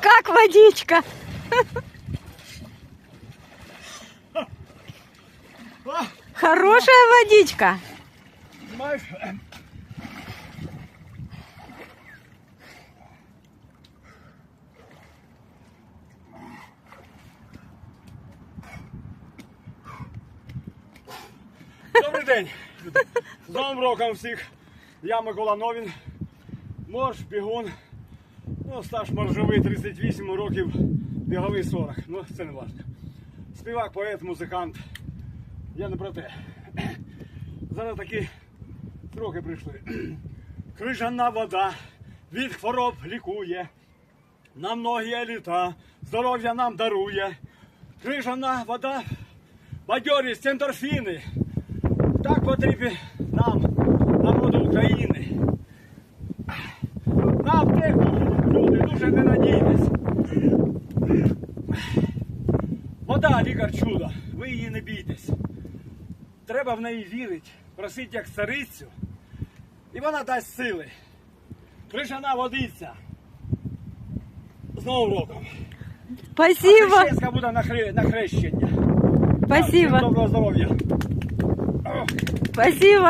Как водичка? Хорошая водичка. Знаєш, Добрий день! З Новим роком всіх! Я Микола Новін, морж, бігун. Ну, стаж моржовий 38 років, біговий 40. Ну, це не важливо. Співак, поет, музикант. Я не про те. Зараз такі трохи прийшли. Крижана вода від хвороб лікує, на многі літа здоров'я нам дарує. Крижана вода, бадьорість, ендорфіни. Так потрібні нам, народу України. На аптеку, люди, дуже не надійтесь. Вода, лікар чудо, ви її не бійтесь. Треба в неї вірити, просить як царицю, і вона дасть сили. Крижана водиця. З Новим роком. Спасибо. Хрещенська буде на, хре... на хрещення. Всім Спасибо. Доброго здоров'я. Спасибо.